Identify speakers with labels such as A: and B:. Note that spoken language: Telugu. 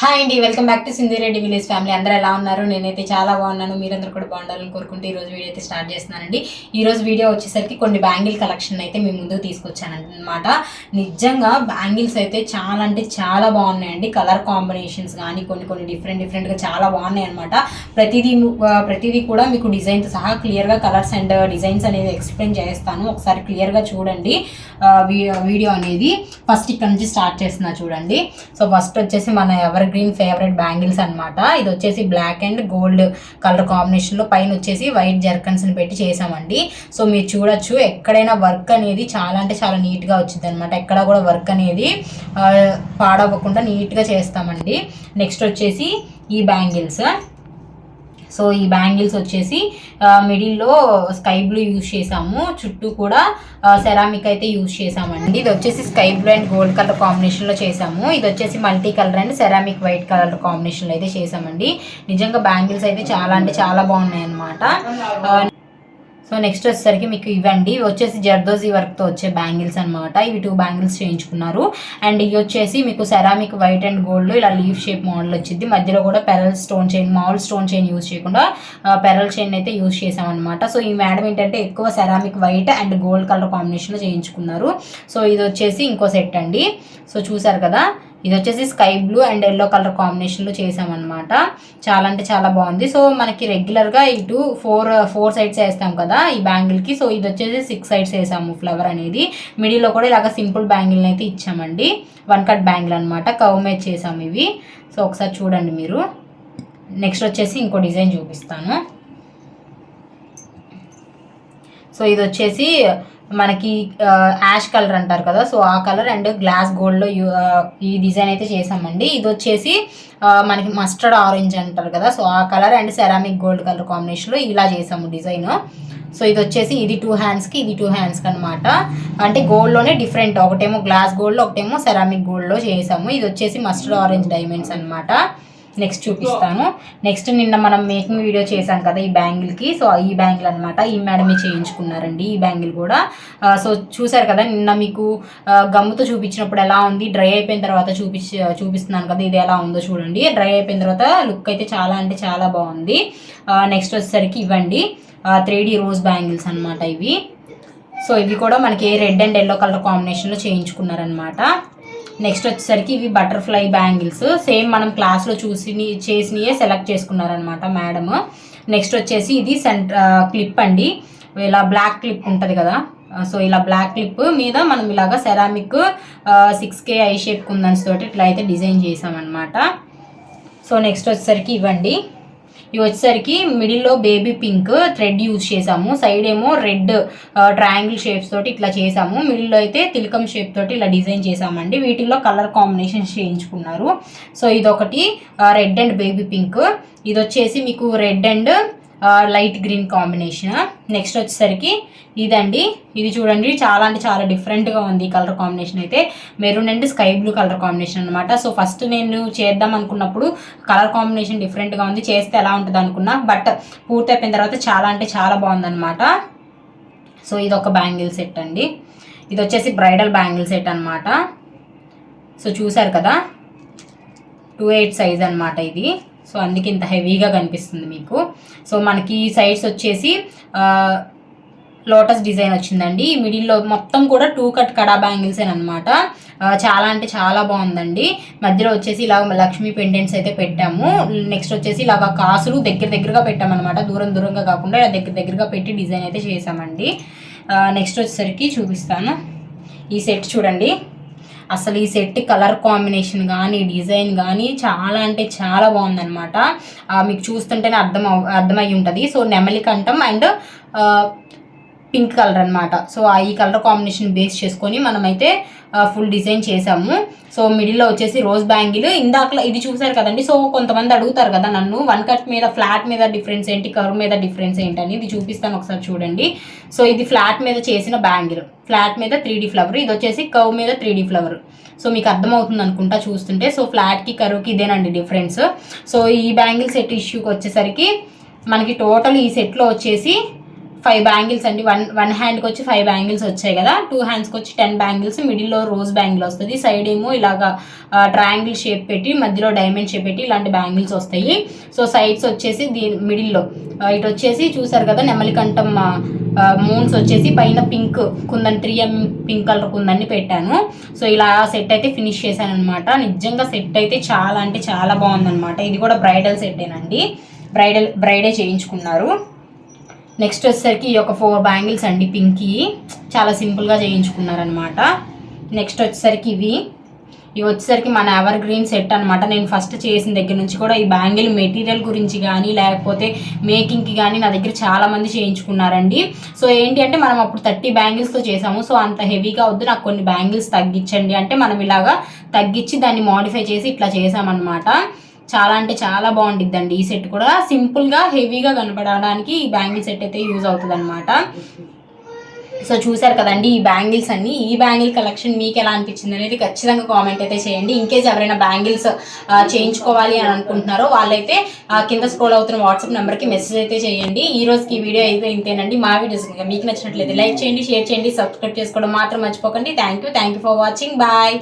A: హాయ్ అండి welcome back to Sindhireddy village family అందరూ ఎలా ఉన్నారు నేనైతే చాలా బాగున్నాను మీరందరూ కూడా బాగుండాలని కోరుకుంటూ ఈరోజు వీడియో అయితే స్టార్ట్ చేస్తున్నానండి ఈరోజు వీడియో వచ్చేసరికి కొన్ని బ్యాంగిల్ కలెక్షన్ అయితే మీ ముందుకు తీసుకొచ్చానమాట నిజంగా బ్యాంగిల్స్ అయితే చాలా అంటే చాలా బాగున్నాయండి కలర్ కాంబినేషన్స్ కానీ కొన్ని కొన్ని డిఫరెంట్ డిఫరెంట్గా చాలా బాగున్నాయి అనమాట ప్రతిదీ ప్రతిదీ కూడా మీకు డిజైన్తో సహా క్లియర్గా కలర్స్ అండ్ డిజైన్స్ అనేది ఎక్స్ప్లెయిన్ చేస్తాను ఒకసారి క్లియర్గా చూడండి వీడియో అనేది ఫస్ట్ ఇక్కడ నుంచి స్టార్ట్ చేస్తున్నా చూడండి సో ఫస్ట్ వచ్చేసి మన ఎవరి గ్రీన్ ఫేవరెట్ బ్యాంగిల్స్ అనమాట ఇది వచ్చేసి బ్లాక్ అండ్ గోల్డ్ కలర్ కాంబినేషన్లో పైన వచ్చేసి వైట్ జర్కన్స్ని పెట్టి చేసామండి సో మీరు చూడొచ్చు ఎక్కడైనా వర్క్ అనేది చాలా అంటే చాలా నీట్గా వచ్చింది అనమాట ఎక్కడ కూడా వర్క్ అనేది పాడవ్వకుండా నీట్గా చేస్తామండి నెక్స్ట్ వచ్చేసి ఈ బ్యాంగిల్స్ సో ఈ బ్యాంగిల్స్ వచ్చేసి మిడిల్లో స్కై బ్లూ యూజ్ చేసాము చుట్టూ కూడా సెరామిక్ అయితే యూజ్ చేసామండి ఇది వచ్చేసి sky blue and gold colour కాంబినేషన్లో చేసాము ఇది వచ్చేసి multi colour and ceramic white colour కాంబినేషన్లో అయితే చేసామండి నిజంగా బ్యాంగిల్స్ అయితే చాలా అంటే చాలా బాగున్నాయి అనమాట సో నెక్స్ట్ వచ్చేసరికి మీకు ఇవ్వండి ఇవి వచ్చేసి జర్దోజీ వర్క్తో వచ్చే బ్యాంగిల్స్ అనమాట ఇవి టూ బ్యాంగిల్స్ చేయించుకున్నారు అండ్ ఇవి వచ్చేసి మీకు సెరామిక్ వైట్ అండ్ గోల్డ్ ఇలా లీవ్ షేప్ మోడల్ వచ్చింది మధ్యలో కూడా పెరల్ స్టోన్ చైన్ మామూలు స్టోన్ చైన్ యూజ్ చేయకుండా పెరల్ చైన్ అయితే యూజ్ చేసామన్నమాట సో ఈ మేడం ఏంటంటే ఎక్కువ ceramic white and gold colour కాంబినేషన్లో చేయించుకున్నారు సో ఇది వచ్చేసి ఇంకో సెట్ అండి సో చూసారు కదా ఇది వచ్చేసి sky blue and yellow colour కాంబినేషన్లో చేసామన్నమాట చాలా అంటే చాలా బాగుంది సో మనకి రెగ్యులర్గా ఇటు ఫోర్ ఫోర్ సైడ్స్ వేస్తాం కదా ఈ బ్యాంగిల్కి సో ఇది వచ్చేసి సిక్స్ సైడ్స్ వేసాము ఫ్లవర్ అనేది మిడిల్లో కూడా ఇలాగ సింపుల్ బ్యాంగిల్ని అయితే ఇచ్చామండి వన్ కట్ బ్యాంగిల్ అనమాట కవ్ మేజ్ చేసాము ఇవి సో ఒకసారి చూడండి మీరు నెక్స్ట్ వచ్చేసి ఇంకో డిజైన్ చూపిస్తాను సో ఇది వచ్చేసి మనకి యాష్ కలర్ అంటారు కదా సో ఆ కలర్ అండ్ గ్లాస్ గోల్డ్లో ఈ డిజైన్ అయితే చేసామండి ఇది వచ్చేసి మనకి మస్టర్డ్ ఆరెంజ్ అంటారు కదా సో ఆ colour and ceramic gold colour కాంబినేషన్లో ఇలా చేసాము డిజైన్ సో ఇది వచ్చేసి ఇది టూ హ్యాండ్స్కి ఇది టూ హ్యాండ్స్కి అనమాట అంటే గోల్డ్లోనే డిఫరెంట్ ఒకటేమో గ్లాస్ గోల్డ్లో ఒకటేమో సెరామిక్ గోల్డ్లో చేసాము ఇది వచ్చేసి మస్టర్డ్ ఆరెంజ్ డైమండ్స్ అనమాట నెక్స్ట్ చూపిస్తాను నెక్స్ట్ నిన్న మనం మేకింగ్ వీడియో చేశాం కదా ఈ బ్యాంగిల్కి సో ఈ బ్యాంగిల్ అనమాట ఈ మేడమే చేయించుకున్నారండి ఈ బ్యాంగిల్ కూడా సో uh, చూసారు కదా నిన్న మీకు uh, గమ్ముతో చూపించినప్పుడు ఎలా ఉంది డ్రై అయిపోయిన తర్వాత చూపి చూపిస్తున్నాను కదా ఇది ఎలా ఉందో చూడండి డ్రై అయిపోయిన తర్వాత లుక్ అయితే చాలా అంటే చాలా బాగుంది నెక్స్ట్ uh, వచ్చేసరికి ఇవ్వండి త్రీ రోజ్ బ్యాంగిల్స్ అనమాట ఇవి సో ఇవి కూడా మనకి రెడ్ అండ్ ఎల్లో కలర్ కాంబినేషన్లో చేయించుకున్నారనమాట నెక్స్ట్ వచ్చేసరికి ఇవి బటర్ఫ్లై బ్యాంగిల్స్ సేమ్ మనం క్లాస్లో చూసి చేసినయే సెలెక్ట్ చేసుకున్నారనమాట మేడము నెక్స్ట్ వచ్చేసి ఇది సెంటర్ క్లిప్ అండి ఇలా బ్లాక్ క్లిప్ ఉంటుంది కదా సో ఇలా బ్లాక్ క్లిప్ మీద మనం ఇలాగ ceramic six K I shape కుందన్స్ తోటి ఇట్లా అయితే డిజైన్ చేసామన్నమాట సో నెక్స్ట్ వచ్చేసరికి ఇవ్వండి ఇవి వచ్చేసరికి మిడిల్లో బేబీ పింక్ థ్రెడ్ యూజ్ చేసాము సైడ్ ఏమో రెడ్ ట్రయాంగిల్ షేప్స్ తోటి ఇట్లా చేసాము మిడిల్లో అయితే తిలకం షేప్ తోటి ఇలా డిజైన్ చేసామండి వీటిల్లో కలర్ కాంబినేషన్స్ చేయించుకున్నారు సో ఇదొకటి రెడ్ అండ్ బేబీ పింక్ ఇది వచ్చేసి మీకు red and light green combination next వచ్చేసరికి ఇదండి ఇది చూడండి చాలా అంటే చాలా డిఫరెంట్గా ఉంది కలర్ కాంబినేషన్ అయితే maroon and sky blue colour combination అనమాట సో ఫస్ట్ నేను చేద్దాం అనుకున్నప్పుడు కలర్ కాంబినేషన్ డిఫరెంట్గా ఉంది చేస్తే ఎలా ఉంటుంది అనుకున్నా బట్ పూర్తి అయిపోయిన తర్వాత చాలా అంటే చాలా బాగుందనమాట సో ఇది ఒక బ్యాంగిల్ సెట్ అండి ఇది వచ్చేసి బ్రైడల్ బ్యాంగిల్ సెట్ అనమాట సో చూసారు కదా టూ ఎయిట్ సైజ్ అనమాట ఇది సో అందుకే ఇంత హెవీగా కనిపిస్తుంది మీకు సో మనకి సైడ్స్ వచ్చేసి లోటస్ డిజైన్ వచ్చిందండి మిడిల్లో మొత్తం కూడా టూ కట్ కడా బ్యాంగిల్స్ అనమాట చాలా అంటే చాలా బాగుందండి మధ్యలో వచ్చేసి ఇలా లక్ష్మీ పెండెంట్స్ అయితే పెట్టాము నెక్స్ట్ వచ్చేసి ఇలాగ కాసులు దగ్గర దగ్గరగా పెట్టామన్నమాట దూరం దూరంగా కాకుండా ఇలా దగ్గర దగ్గరగా పెట్టి డిజైన్ అయితే చేసామండి నెక్స్ట్ వచ్చేసరికి చూపిస్తాను ఈ సెట్ చూడండి అసలు ఈ సెట్ కలర్ కాంబినేషన్ కానీ డిజైన్ కానీ చాలా అంటే చాలా బాగుందనమాట మీకు చూస్తుంటేనే అర్థం అర్థమై ఉంటుంది సో నెమలి కంఠం అండ్ పింక్ కలర్ అనమాట సో ఈ కలర్ కాంబినేషన్ బేస్ చేసుకొని మనమైతే ఫుల్ డిజైన్ చేసాము సో మిడిల్లో వచ్చేసి రోజ్ బ్యాంగిల్ ఇందాక ఇది చూసారు కదండి సో కొంతమంది అడుగుతారు కదా నన్ను వన్ కట్ మీద ఫ్లాట్ మీద డిఫరెన్స్ ఏంటి కర్వ్ మీద డిఫరెన్స్ ఏంటని ఇది చూపిస్తాను ఒకసారి చూడండి సో ఇది ఫ్లాట్ మీద చేసిన బ్యాంగిల్ ఫ్లాట్ మీద త్రీ ఫ్లవర్ ఇది వచ్చేసి కర్వ్ మీద త్రీ ఫ్లవర్ సో మీకు అర్థమవుతుంది అనుకుంటా చూస్తుంటే సో ఫ్లాట్కి కర్వ్కి ఇదేనండి డిఫరెన్స్ సో ఈ బ్యాంగిల్ సెట్ ఇష్యూకి వచ్చేసరికి మనకి టోటల్ ఈ సెట్లో వచ్చేసి ఫైవ్ బ్యాంగిల్స్ అండి వన్ వన్ హ్యాండ్కి వచ్చి ఫైవ్ బ్యాంగిల్స్ వచ్చాయి కదా టూ హ్యాండ్స్కి వచ్చి టెన్ బ్యాంగిల్స్ మిడిల్లో రోజ్ బ్యాంగిల్ వస్తుంది సైడ్ ఏమో ఇలాగ ట్రయాంగిల్ షేప్ పెట్టి మధ్యలో డైమండ్ షేప్ పెట్టి ఇలాంటి బ్యాంగిల్స్ వస్తాయి సో సైడ్స్ వచ్చేసి దీని మిడిల్లో ఇటు వచ్చేసి చూసారు కదా నెమలికంఠం మూన్స్ వచ్చేసి పైన పింక్ కుందని త్రీ ఎం పింక్ కలర్ కుందని పెట్టాను సో ఇలా సెట్ అయితే ఫినిష్ చేశాను అనమాట నిజంగా సెట్ అయితే చాలా అంటే చాలా బాగుందనమాట ఇది కూడా బ్రైడల్ సెట్ ఏనండి బ్రైడల్ బ్రైడే చేయించుకున్నారు నెక్స్ట్ వచ్చేసరికి ఈ యొక్క ఫోర్ బ్యాంగిల్స్ అండి పింకి చాలా సింపుల్గా చేయించుకున్నారనమాట నెక్స్ట్ వచ్చేసరికి ఇవి ఇవి వచ్చేసరికి మన ఎవర్ గ్రీన్ సెట్ అనమాట నేను ఫస్ట్ చేసిన దగ్గర నుంచి కూడా ఈ బ్యాంగిల్ మెటీరియల్ గురించి కానీ లేకపోతే మేకింగ్కి కానీ నా దగ్గర చాలామంది చేయించుకున్నారండి సో ఏంటి అంటే మనం అప్పుడు థర్టీ బ్యాంగిల్స్తో చేసాము సో అంత హెవీగా వద్దు నాకు కొన్ని బ్యాంగిల్స్ తగ్గించండి అంటే మనం ఇలాగా తగ్గించి దాన్ని మాడిఫై చేసి ఇట్లా చేసామన్నమాట చాలా అంటే చాలా బాగుంటుందండి ఈ సెట్ కూడా సింపుల్గా హెవీగా కనపడడానికి ఈ బ్యాంగిల్ సెట్ అయితే యూజ్ అవుతుంది అనమాట సో చూసారు కదండి ఈ బ్యాంగిల్స్ అన్ని ఈ బ్యాంగిల్ కలెక్షన్ మీకు ఎలా అనిపించింది అనేది ఖచ్చితంగా కామెంట్ అయితే చేయండి ఇన్కేజ్ ఎవరైనా బ్యాంగిల్స్ చేయించుకోవాలి అని అనుకుంటున్నారో వాళ్ళైతే కింద స్క్రోల్ అవుతున్న వాట్సాప్ నెంబర్కి మెసేజ్ అయితే చేయండి ఈ రోజుకి ఈ వీడియో అయితే ఇంతేనండి మా వీడియోస్ మీకు నచ్చినట్లయితే లైక్ చేయండి షేర్ చేయండి సబ్స్క్రైబ్ చేసుకోవడం మాత్రం మర్చిపోకండి thank you for watching bye